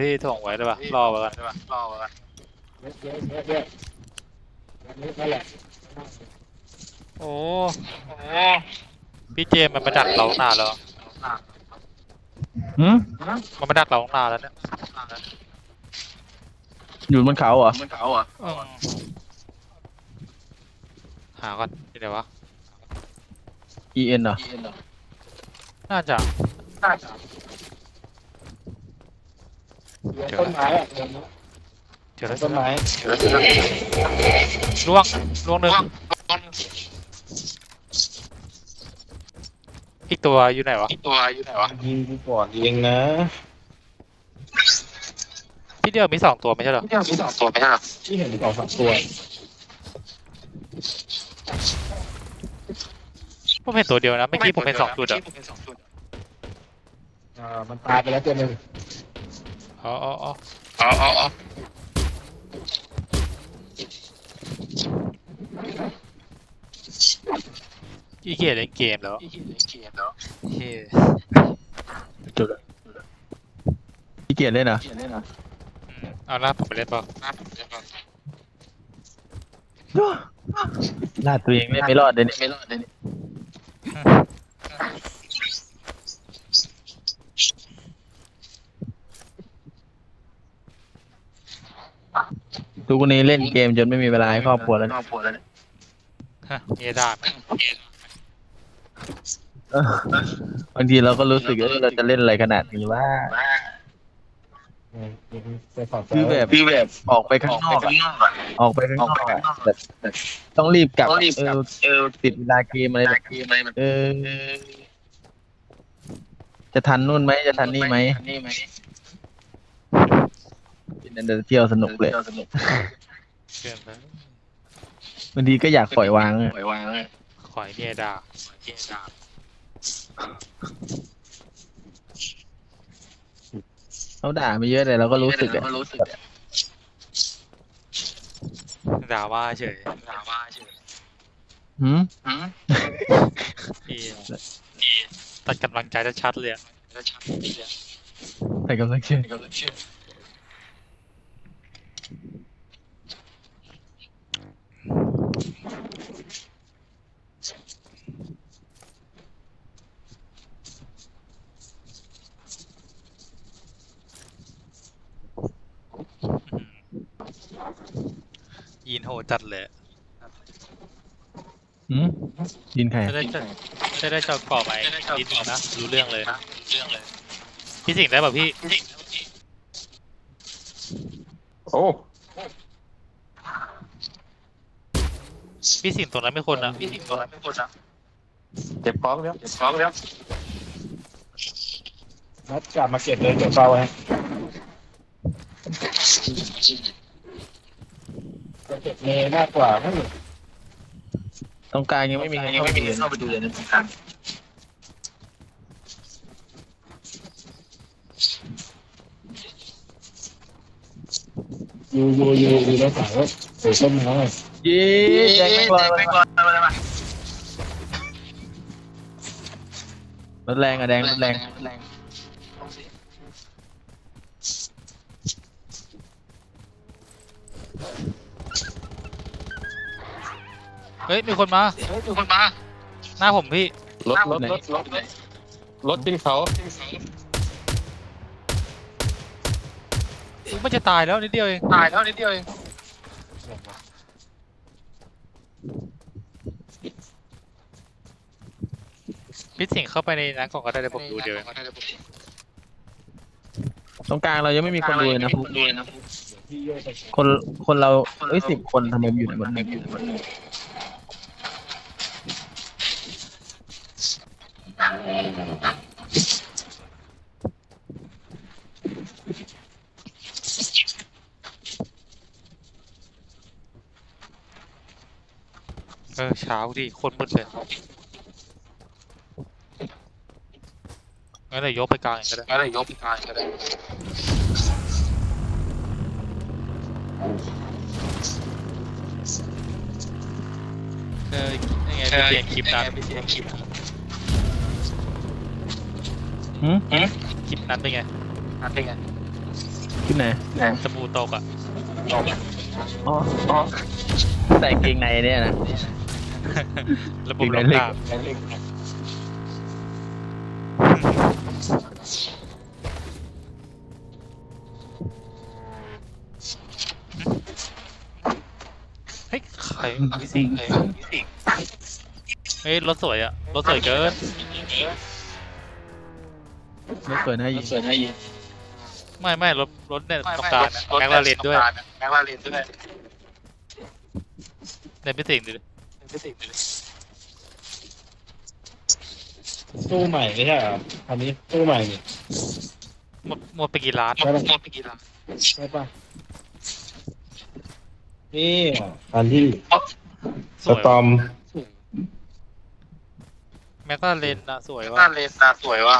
ที่ถ่วงไว้ได้ปะรอไว้ก่อนได้ปะรอไว้ก่อนเยอะเยอะเยอะเยอะแบบนี้นั่นแหละโอ้พี่เจมส์มันมาดักเราตั้งนานแล้วหืมมันมาดักเราตั้งนานแล้วเนี่ยอยู่บนเขาเหรออืมหาก่อนที่ไหนวะ E N เหรอ น่าจะ เดี๋ยวต้นไม้อะเดี๋ยวนี้เจอแล้วต้นไม้ล่วงล่วงหนึ่งอีกตัวอยู่ไหนวะอีกตัวอยู่ไหนวะยิงกูก่อนยิงนะพี่เดียวมีสองตัวไม่ใช่เหรอมีสองตัวไหมฮะที่เห็นสองสามตัวผมเห็นตัวเดียวนะเมื่อกี้ผมเห็นสองตัวอะอ่ามันตายไปแล้วตัวหนึ่ง อ๋ออ๋ออ๋ออ๋ออ๋ออ๋ออีเกียเล่นเกมแล้วเกลียดแล้วเฮ้ยจุดพี่เกียรติเล่นเหรอเกลียดเลยนะอืมเอาละผมไปเล่นเปล่าน่าผมจะแบบลาดตัวเองเล่นไม่รอดเลยเนี่ยไม่รอดเลยเนี่ย ทุกวันนี้เล่นเกมจนไม่มีเวลาให้ครอบครัวแล้วคเนี่ยรอบครัวแล้วเนี่ยฮะเอดานเออบางทีเราก็รู้สึกว่าเราจะเล่นอะไรขนาดนี้ว่าอืมยิงไปสองตัวคือแบบพี่แบบออกไปข้างนอกข้าอะงนอกอะออกไปข้างอนอกอกไปอะข้างนอกแบบต้องรีบกลับต้องรีบเอกลับอเออติดเวลาเกมอะไรแบบเกมอะไรแบบเออ จะทันนู่นไหมจะทันนี่ไหมนี่ไหม เดินเที่ยวสนุกเลยสนุกเกินไปบางทีก็อยากปล่อยวางอะปล่อยวางเลยขอยเนี่ยดาเกลียดดาบเขาด่าไปเยอะเลยเราก็รู้สึกแล้อะวก็รู้สึกอะด่าว่าเฉยด่าว่าเฉยหืมหืมเหี้ยตัดกำลังใจชัดๆเลยอะแล้วชักนี่เลยแต่กำลังเชื่อ ก็เล ยเชื่อยีนโหดจัดเลยหืมยินใครจะอะได้จะจะได้เจอก่อไหมยีนนะรู้เรื่องเลยนะเรื่องเลย พี่สิงห์ได้ป่ะพี่ โอ้ พี่สิงห์ตรงนั้นไม่คนอะพี่สิงตัวนั้นเป็นคนอะเจ็บป้องแล้วเดี๋ยวฟ้องแล้วนัดกลับมาเก็บเลยเก็บเฝ้าไว้จะเก็บเมย์มากกว่าไม่ตรงกลางยังไม่มีใครยังเข้าไม่ไปมีดูใครเข้าไปดูเลยนะครับยูยูยูยูแล้วสาวสีส้มน้อยเย้แดงไม่กลัวแดงไม่กลัวมาเลยมารถแรงอะแดงรถแรงแรงเฮ้ย มีคนมา เฮ้ยมีคนมาหน้าผมพี่ รถรถรถรถรถขึ้นเขาอุ๊ยมันจะตายแล้วนิดเดียวเอง ตายแล้วนิดเดียวเอง พี่สิงห์เข้าไปในนั้นก่อนก็ได้เดี๋ยวผมดูเดียวเองตรงกลางเรายังไม่มีคนดูเลยนะพวกดูเลยนะที่โยกไปคนคนเราเอ้ยสิบคนทำไมอยู่ในบนหนึ่งเออเช้าดิคนมืดเลย งั้นเดี๋ยวยกไปกลางเองก็ได้อะไรยกพิการก็ได้เออยังไงไปเปลี่ยนคลิปนั้นไปเสียงคลิปหืมคลิปนั้นเป็นไงนั่นเป็นไงขึ้นไหนสบู่ตกอะอ๋ออ๋อใส่เกงในเนี่ยนะระบบอีกลไหนมเล็กตามเฮ้ยใครวิสิงใครเฮ้ยรถสวยอะรถสวยเกินรถสวยนะยิงสวยนะยิงไม่ไม่รถรถเนี่ยตรงกลางอะแม็กลาเรนด้วยแม็กลาเรนด้วยเนี่ยพี่สิงห์ดูดิไม่สิงเลยตู้ใหม่ไม่ใช่เหรออันนี้ตู้ใหม่นี่หมดหมดไปกี่ล้านหมดหมดไปกี่ล้านใช่ปะ นี่อันที่สสวยตอมแม็กลาเรนนะสวยแม็กว่ะลาเรนน่าสวยว่ะ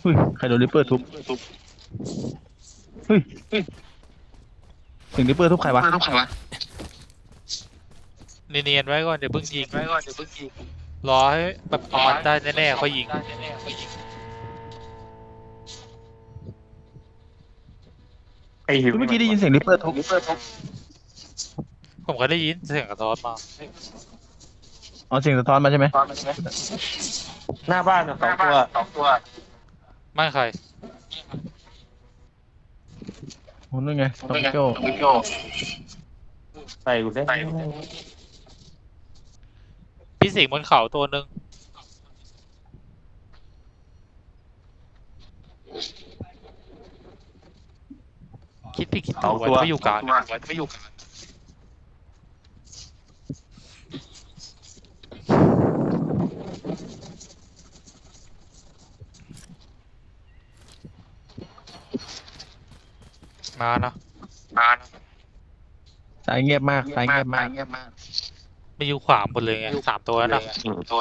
เฮ้ยใครโดนริปเปอร์ทุบเฮ้ย เสียงริปเปอร์ทุบใครวะต้องใครวะเนียนๆไว้ก่อนเดี๋ยวเพิ่งยิงไว้ก่อนเดี๋ยวเพิ่งยิงรอให้แบบเอามันได้แน่ๆค่อยยิงได้แน่ๆเขายิงไอหิวเมื่อกี้ได้ยินเสียงริปเปอร์ทุบผมก็ได้ยินเสียงกระท้อนมาอ๋อเสียงสะท้อนมาใช่ไหมตอนมันใช่ไหมหน้าบ้านอะสองตัวสองตัวไม่ใคร โอ้นั่นไงตองโจ้วิโจใส่กูได้ใส่พี่สิงห์บนเขาตัวหนึ่งคิดพี่คิดถูกไว้ไม่อยู่กลางตัวไว้ไม่อยู่กลาง มานะมานะสายเงียบมากสายเงียบมากเงียบมากไม่อยู่ขวาหมดเลยไงสามตัวแล้วนะตัว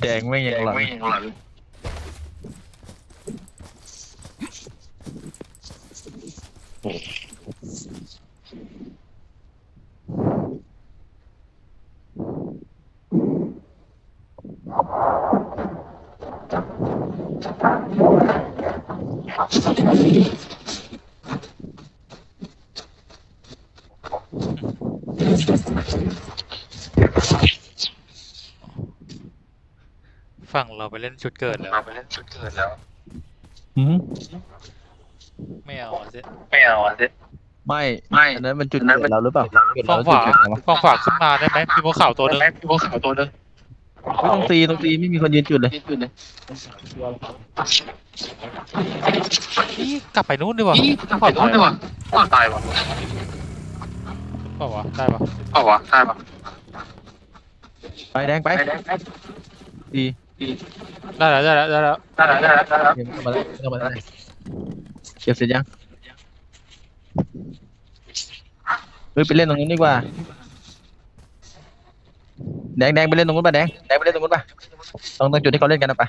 แดงไม่ยังหลังไม่ยังหลัง เราไปเล่นชุดเกิดแล้วเราไปเล่นชุดเกิดแล้ว หืมไม่เอาอะสิไม่เอาอะเด็ดไม่ไม่ อันนั้นมันจุดเกิดเราหรือเปล่าจุดฝั่เรางขจุดวาเกิดเราวะฝั่งขวาขึ้นมาได้ไหมมีบนเขาตัวหนึ่งแม็กพี่พวกขาวตัวนึงไม่ต้องตีต้องตีไม่มีคนยืนจุดเลยยืนเลยอีกลับไปนู่นดีกว่าอีทำไปโน้นดีกว่าว่าตายว่ะเปล่าวะได้ปะเปล่าวะตายว่ะไปแดงไปไปได้ได้ตี ได้แล้วได้แล้วได้แล้วได้แล้วได้แล้วได้แล้วเกมเข้ามาแล้วเข้ามาแล้วเก็บเสร็จยังเฮ้ยไปเล่นตรงนู้นดีกว่า แดงแดงไปเล่นตรงนู้นป่ะแดงแดงไปเล่นตรงนู้นป่ะตรงตรงจุดที่เขาเล่นกันนะป่ะ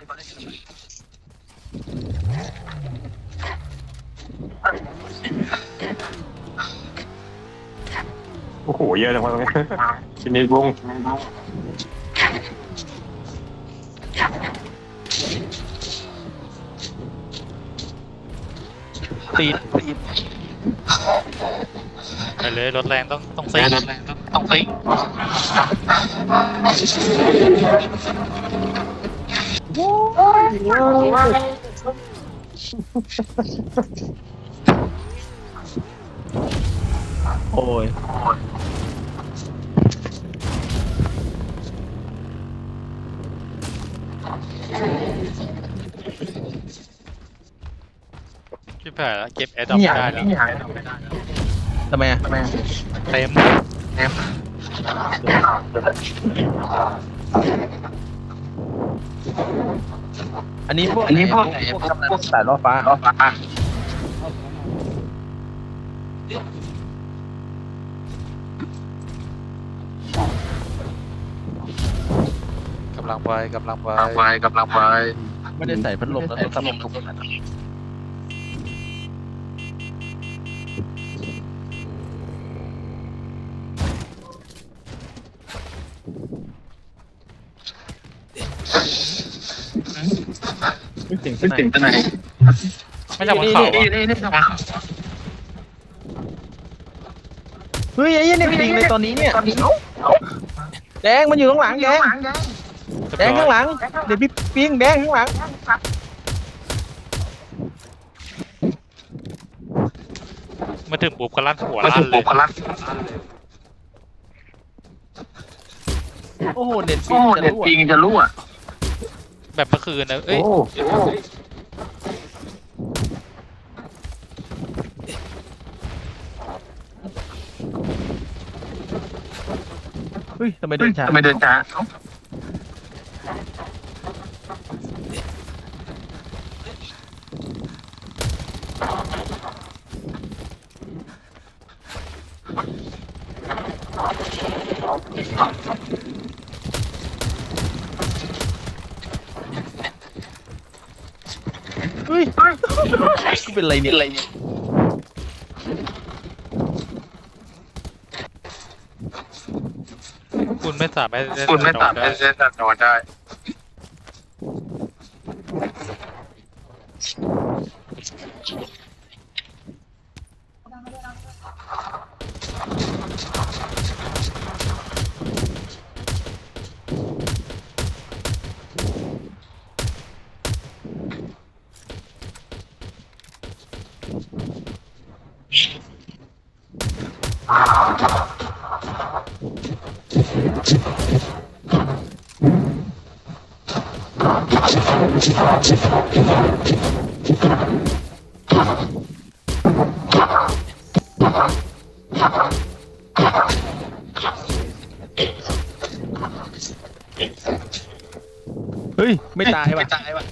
โอ้โหเยอะจังวะตรงนี้ชินิดวง ตีไปเลยรถแรงต้องต้องซิแรงแรงต้องซิงโอ้ย ชิบหายแล้วเก็บแอร์ดรอปไม่ได้แล้วไม่หายไม่ได้ทำไมอะทำไมเต็มเนมอันนี้พวกอันนี้พวกพวกพวกสายล่อฟ้าล้อฟ้ากำลังไปกำลังไปกำลังไปกำลังไป ไม่ได้ใส่พัดลมแล้วต้องทำลมทุกคน เสียงขึ้นที่ถึงไหนที่ไหนไม่ใช่บนเขานี่อะนี่นี่ทำไมเฮ้ยไอ้เหี้ยเนี่ยปิงเลยตอนนี้เนี่ยแดงมันอยู่ข้างหลังแดงแดงข้างหลังเดี๋ยวพี่ปิงแดงข้างหลังมาถึงปุ๊บก็ลั่นหัวมาลั่ถึนงเลปุ๊ยบเขาลั่นโอ้โหเน็ตปิโอ้งจะเน็ตรั่วปิงจะรั่ว แบบเมื่อคืนนะเอ้ยโอ้เฮ้ยทำไมเดินช้าทำไมเดินช้า กูเป็นไรเนี่ยอะไรเนี่ยคุณไม่สามารถเล่นคุณไม่สามารถได้เล่นตัดต่อได้ ตายว่ะ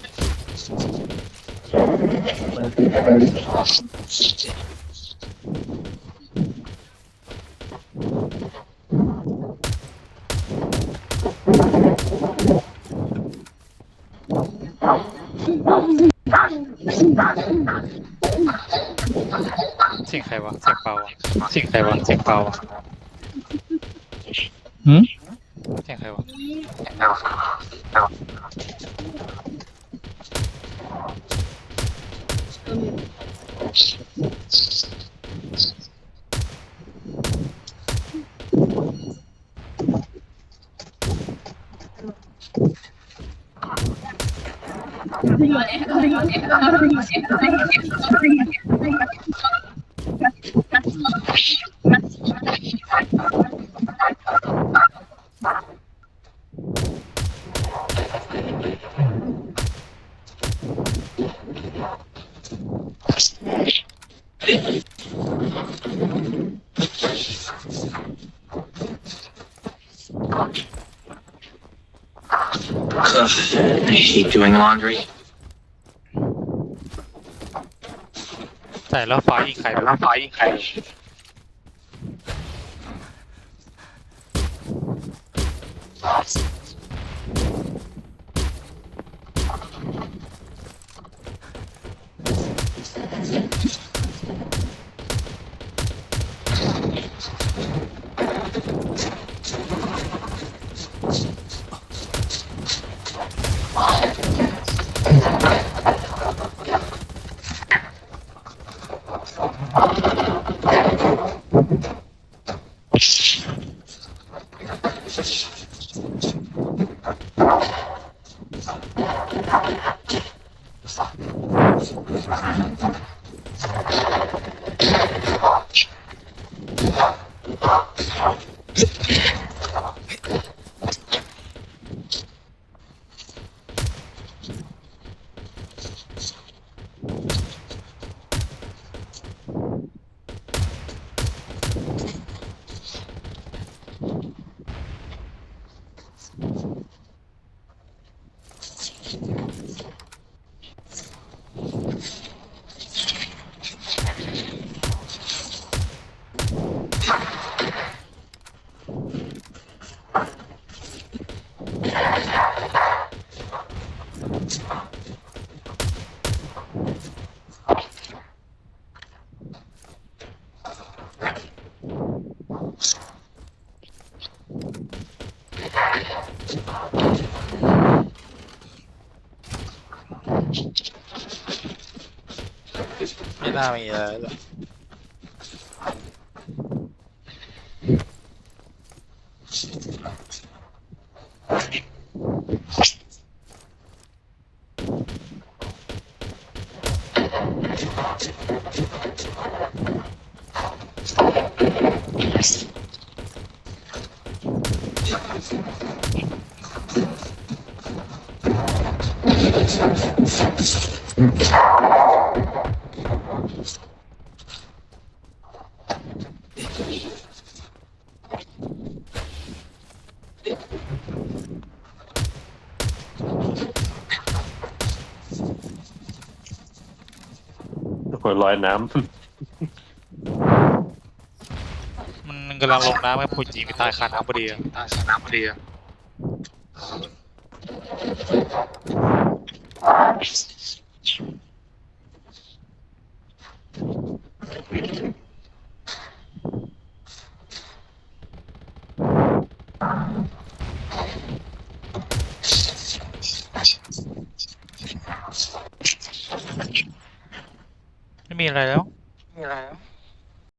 เสียงใครวะเสียงเปล่าอะเสียงใครวะเสียงเปล่าอะ I hate doing laundry ใส่แล้วฟ้ายิงใครแต่วะละไฟใคร น่ามีอะไรแล้ว ลอยน้มันกำลังลงน้ำให้พูดจริงไปตายคาน้ำพอดีอะตายสนามพอดีอะ ไม่มีอะไรแล้ว มีอะไรแล้ว